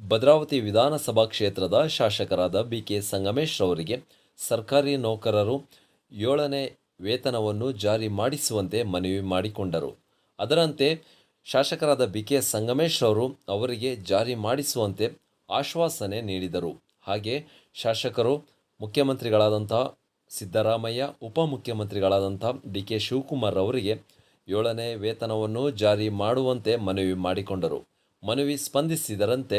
ಭದ್ರಾವತಿ ವಿಧಾನಸಭಾ ಕ್ಷೇತ್ರದ ಶಾಸಕರಾದ ಬಿ ಕೆ ಸಂಗಮೇಶ್ ರವರಿಗೆ ಸರ್ಕಾರಿ ನೌಕರರು ಏಳನೇ ವೇತನವನ್ನು ಜಾರಿ ಮಾಡಿಸುವಂತೆ ಮನವಿ ಮಾಡಿಕೊಂಡರು. ಅದರಂತೆ ಶಾಸಕರಾದ ಬಿ ಕೆ ಸಂಗಮೇಶ್ ಅವರು ಅವರಿಗೆ ಜಾರಿ ಮಾಡಿಸುವಂತೆ ಆಶ್ವಾಸನೆ ನೀಡಿದರು. ಹಾಗೆ ಶಾಸಕರು ಮುಖ್ಯಮಂತ್ರಿಗಳಾದಂಥ ಸಿದ್ದರಾಮಯ್ಯ ಉಪಮುಖ್ಯಮಂತ್ರಿಗಳಾದಂಥ ಡಿ ಕೆ ಶಿವಕುಮಾರ್ ಅವರಿಗೆ ಏಳನೇ ವೇತನವನ್ನು ಜಾರಿ ಮಾಡುವಂತೆ ಮನವಿ ಮಾಡಿಕೊಂಡರು. ಮನವಿ ಸ್ಪಂದಿಸಿದರಂತೆ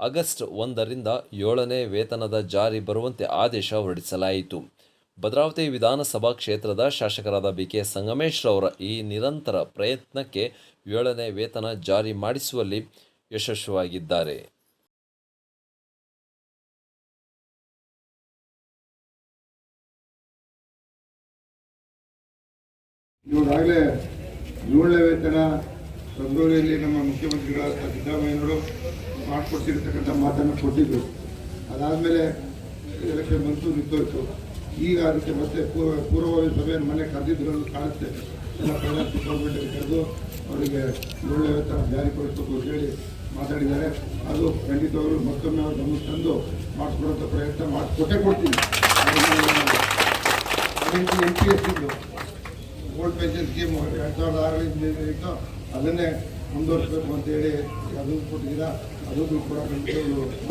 ಆಗಸ್ಟ್ ಒಂದರಿಂದ ಏಳನೇ ವೇತನದ ಜಾರಿ ಬರುವಂತೆ ಆದೇಶ ಹೊರಡಿಸಲಾಯಿತು. ಭದ್ರಾವತಿ ವಿಧಾನಸಭಾ ಕ್ಷೇತ್ರದ ಶಾಸಕರಾದ ಬಿ ಕೆ ಸಂಗಮೇಶ್ ರವರ ಈ ನಿರಂತರ ಪ್ರಯತ್ನಕ್ಕೆ ಏಳನೇ ವೇತನ ಜಾರಿ ಮಾಡಿಸುವಲ್ಲಿ ಯಶಸ್ವಿಯಾಗಿದ್ದಾರೆ. ಏಳನೇ ವೇತನ ಫೆಬ್ರವರಿಯಲ್ಲಿ ನಮ್ಮ ಮುಖ್ಯಮಂತ್ರಿಗಳಾದ ಸಿದ್ದರಾಮಯ್ಯನವರು ಮಾಡಿಕೊಡ್ತಿರ್ತಕ್ಕಂಥ ಮಾತನ್ನು ಕೊಟ್ಟಿದ್ದರು ಅದಾದಮೇಲೆ ಎಲೆಕ್ಷನ್ ಬಂತು ನಿಂತೋಯ್ತು. ಈಗ ಅದಕ್ಕೆ ಮತ್ತೆ ಪೂರ್ವ ಪೂರ್ವಭಾವಿ ಸಭೆಯನ್ನು ಮನೆ ಕರೆದಿದ್ರು ಕಾಣುತ್ತೆ. ಎಲ್ಲ ಪ್ರಧಾನ ಗೌರ್ಮೆಂಟಲ್ಲಿ ಕರೆದು ಅವರಿಗೆ ಏಳನೇ ವೇತನ ಜಾರಿಗೊಳಿಸಬೇಕು ಅಂತ ಹೇಳಿ ಮಾತಾಡಿದ್ದಾರೆ. ಅದು ಖಂಡಿತವರು ಮತ್ತೊಮ್ಮೆ ಅವರು ನಮಗೆ ತಂದು ಮಾಡಿಸ್ಕೊಡೋಂಥ ಪ್ರಯತ್ನ ಮಾಡಿಕೊಟ್ಟೇ ಕೊಡ್ತೀನಿ. ಎಂ ಪಿ ಎಸ್ ಇದ್ದು ಪೆನ್ಷನ್ ಸ್ಕೀಮ್ ಎರಡು ಸಾವಿರದ ಆರರಿಂದ ಇತ್ತು. ಅದನ್ನೇ ಮುಂದುವರಿಸಬೇಕು ಅಂತೇಳಿ ಅದು ಕೊಟ್ಟಿದ್ದೀರಾ, ಅದು ಕೂಡ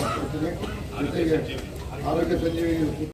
ಮಾಡ್ಕೊಡ್ತೀನಿ. ಜೊತೆಗೆ ಆರೋಗ್ಯ ಸಂಜೀವಿನಿ